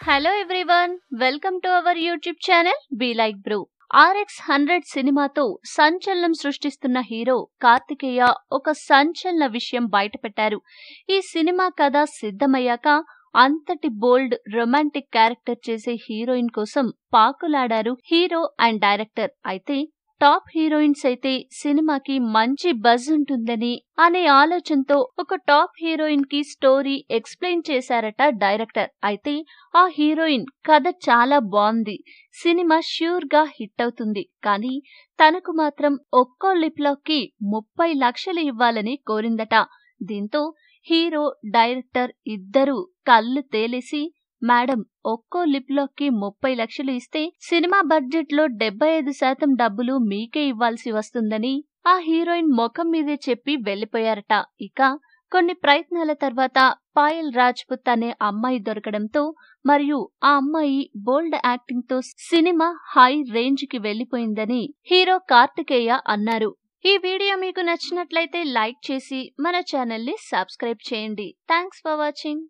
Hello everyone welcome to our YouTube channel be లైక్ Bru RX hundred సినిమాతో సంచలనం సృష్టిస్తున్న hero Karthikeya ఒక సంచలన విషయం బయటపెట్టారు. ఈ సినిమా కథ సిద్ధమయ్యాక అంతటి బోల్డ్ రొమాంటిక్ క్యారెక్టర్ చేసే హీరోయిన్ కోసం పాకులాడారు హీరో అండ్ డైరెక్టర్. అయితే టాప్ హీరోయిన్స్ అయితే సినిమాకి మంచి బజ్ ఉంటుందని అనే ఆలోచనతో ఒక టాప్ హీరోయిన్కి స్టోరీ ఎక్స్ప్లెయిన్ చేశారట డైరెక్టర్. అయితే ఆ హీరోయిన్ కథ చాలా బాగుంది సినిమా ష్యూర్గా హిట్ అవుతుంది. కానీ తనకు మాత్రం ఒక్కో లిప్లాక్ ముప్పై లక్షలు ఇవ్వాలని కోరిందట. దీంతో హీరో డైరెక్టర్ ఇద్దరూ కళ్ళు తేలేసి మేడం ఒక్కో లిప్ లిప్లాక్ ముప్పై లక్షలు ఇస్తే సినిమా బడ్జెట్లో డెబ్బై ఐదు శాతం డబ్బులు మీకే ఇవ్వాల్సి వస్తుందని ఆ హీరోయిన్ ముఖం మీదే చెప్పి వెళ్ళిపోయారట ఇక కొన్ని ప్రయత్నాల తర్వాత పాయల్ రాజ్పుత్ అనే అమ్మాయి దొరకడంతో మరియు ఆ అమ్మాయి బోల్డ్ యాక్టింగ్తో సినిమా హై రేంజ్కి వెళ్ళిపోయిందని హీరో కార్తికేయ అన్నారు. ఈ వీడియో మీకు నచ్చినట్లయితే లైక్ చేసి మన ఛానల్ని సబ్స్క్రైబ్ చేయండి. Thanks for watching.